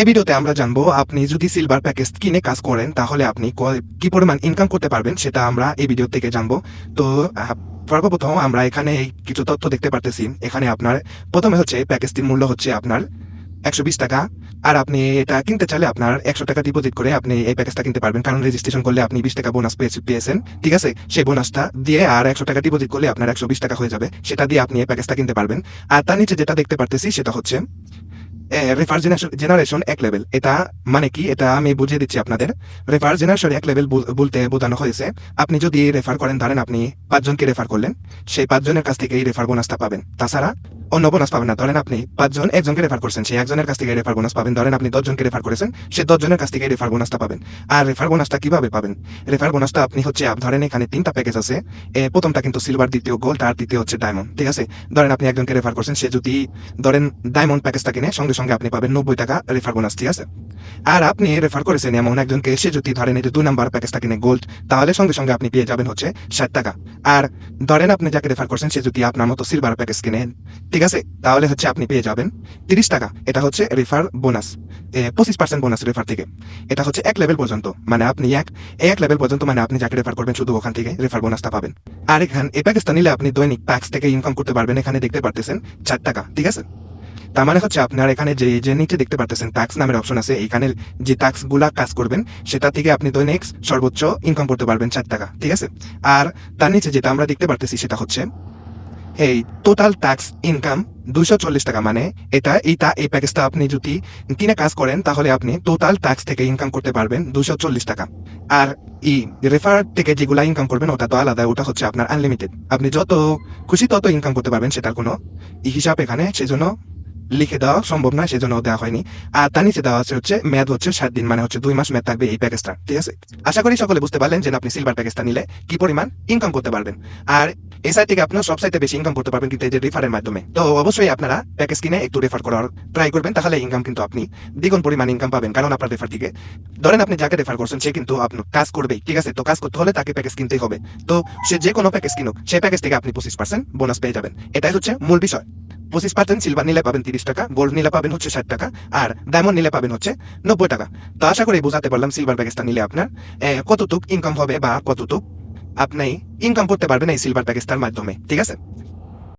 এই ভিডিওতে আমরা জানব, আপনি যদি সিলভার প্যাকেজ কিনে কাজ করেন, তাহলে আপনি কি পরিমাণ ইনকাম করতে পারবেন সেটা আমরা এই ভিডিও থেকে জানব। তো সর্বপ্রথম আমরা এখানে কিছু তথ্য দেখতে পারতেছি। এখানে আপনার, প্রথমে হচ্ছে প্যাকেজটির মূল্য হচ্ছে আপনার একশো বিশ টাকা। আর আপনি এটা কিনতে চাইলে আপনার একশো টাকা ডিপোজিট করে আপনি এই প্যাকেজটা কিনতে পারবেন। কারণ রেজিস্ট্রেশন করলে আপনি বিশ টাকা বোনাস পেয়েছেন। ঠিক আছে? সেই বোনাসটা দিয়ে আর একশো টাকা ডিপোজিট করলে আপনার একশো বিশ টাকা হয়ে যাবে। সেটা দিয়ে আপনি এই প্যাকেজটা কিনতে পারবেন। আর তার নিচে যেটা দেখতে পারতেছি সেটা হচ্ছে রেফার জেনারেশন এক লেভেল এটা মানে কি? এটা আমি বুঝিয়ে দিচ্ছি আপনাদের। রেফার জেনারেশন এক লেভেল বলতে বোঝানো হয়েছে, আপনি যদি রেফার করেন, ধরেন আপনি পাঁচজনকে রেফার করলেন, সেই পাঁচজনের কাছ থেকে এই রেফার বোনাসটা পাবেন। তাছাড়া অন্য বোনাস পাবেন না। ধরেন আপনি পাঁচজন, একজনকে রেফার করছেন, সেই একজনের কাছ থেকে রেফার বোনাস পাবেন। ধরেন আপনি দশজনকে রেফার করেছেন, সে দশজনের কাছ থেকে রেফার বোনাসটা পাবেন। আর রেফার বোনাসটা কীভাবে পাবেন? রেফার বোনাসটা আপনি হচ্ছে ধরেন এখানে তিনটা প্যাকেজ আছে। প্রথমটা কিন্তু সিলভার দ্বিতীয় গোল্ড আর দ্বিতীয় হচ্ছে ডায়মন্ড ঠিক আছে? ধরেন আপনি একজনকে রেফার করছেন, সে যদি, ধরেন ডায়মন্ড প্যাকেজটা কিনে, সঙ্গে সঙ্গে আপনি পাবেন নব্বই টাকা রেফার বোনাস ঠিক আছে? আর আপনি রেফার করেছেন এমন একজনকে সে যদি ধরেন এই যে দুই নাম্বার প্যাকেজটা কিনে গোল্ড তাহলে সঙ্গে সঙ্গে আপনি পেয়ে যাবেন হচ্ছে ষাট টাকা। আর ধরেন আপনি যাকে রেফার করছেন, সে যদি আপনার মতো সিলভার প্যাকেজ কিনেন ঠিক আছে? তাহলে হচ্ছে আপনি পেয়ে যাবেন তিরিশ টাকা। এটা হচ্ছে রেফার বোনাস পঁচিশ পার্সেন্ট বোনাস রেফার থেকে। এটা হচ্ছে এক লেভেল পর্যন্ত। মানে আপনি এক এক লেভেল পর্যন্ত মানে আপনি যাকে রেফার করবেন, শুধু ওখান থেকে রেফার বোনাসটা পাবেন। আর এখানে, এই প্যাকেজটা নিলে আপনি দৈনিক প্যাক্স থেকে ইনকাম করতে পারবেন। এখানে দেখতে পারতেছেন চার টাকা, ঠিক আছে? তার মানে হচ্ছে আপনার এখানে যে যে নিচে দেখতে পারতেছেন ট্যাক্স নামের অপশন আছে এখানে যে ট্যাক্সগুলা কাজ করবেন, সেটা থেকে আপনি দৈনিক সর্বোচ্চ ইনকাম করতে পারবেন চার টাকা, ঠিক আছে? আর তার নিচে যেটা আমরা দেখতে পারতেছি সেটা হচ্ছে, এই টোটাল ট্যাক্স ইনকাম দুইশো চল্লিশ টাকা মানে এটা এইটা এই প্যাকেজটা আপনি যদি কিনে কাজ করেন, তাহলে আপনি টোটাল ট্যাক্স থেকে ইনকাম করতে পারবেন দুশো চল্লিশ টাকা। আর ই রেফার থেকে যেগুলা ইনকাম করবেন, ওটা তো আলাদা, ওটা হচ্ছে আপনার আনলিমিটেড আপনি যত খুশি তত ইনকাম করতে পারবেন, সেটার কোনো হিসাব এখানে, সেজন্য লিখে দেওয়া সম্ভব নয়, সেজন্য দেওয়া হয়নি। আর তার নিচে দেওয়া আছে হচ্ছে, মেয়াদ হচ্ছে সাত দিন মানে হচ্ছে দুই মাস মেয়াদ থাকবে এই প্যাকেজটা ঠিক আছে? আশা করি সকলে বুঝতে পারলেন যে আপনি সিলভার প্যাকেজটা নিলে কি পরিমাণ ইনকাম করতে পারবেন। আর এই সাইট থেকে আপনার সব সাইটে বেশি ইনকাম করতে পারবেন কিন্তু এই যে রেফারের মাধ্যমে। তো অবশ্যই আপনারা প্যাকেজ কিনে একটু রেফার করার ট্রাই করবেন, তাহলে ইনকাম কিন্তু আপনি দ্বিগুণ পরিমাণ ইনকাম পাবেন, কারণ আপনার রেফার থেকে ধরেন আপনি যাকে রেফার করছেন, সে কিন্তু আপনার কাজ করবেই, ঠিক আছে? তো কাজ করতে হলে তাকে প্যাকেজ কিনতেই হবে। তো সে যে কোনো প্যাকেজ কিনুক, সেই প্যাকেজ থেকে আপনি পঁচিশ পার্সেন্ট বোনাস পেয়ে যাবেন। এটাই হচ্ছে মূল বিষয়। পঁচিশ পার্সেন্ট সিলভার নিলে পাবেন তিরিশ টাকা গোল্ড নিলে পাবেন হচ্ছে ষাট টাকা, আর ডায়মন্ড নিলে পাবেন হচ্ছে নব্বই টাকা। তো আশা করি বোঝাতে পারলাম সিলভার প্যাকেজটা নিলে আপনার কতটুক ইনকাম হবে বা কতটুক আপনি ইনকাম করতে পারবেন এই সিলভার প্যাকেজটার মাধ্যমে, ঠিক আছে?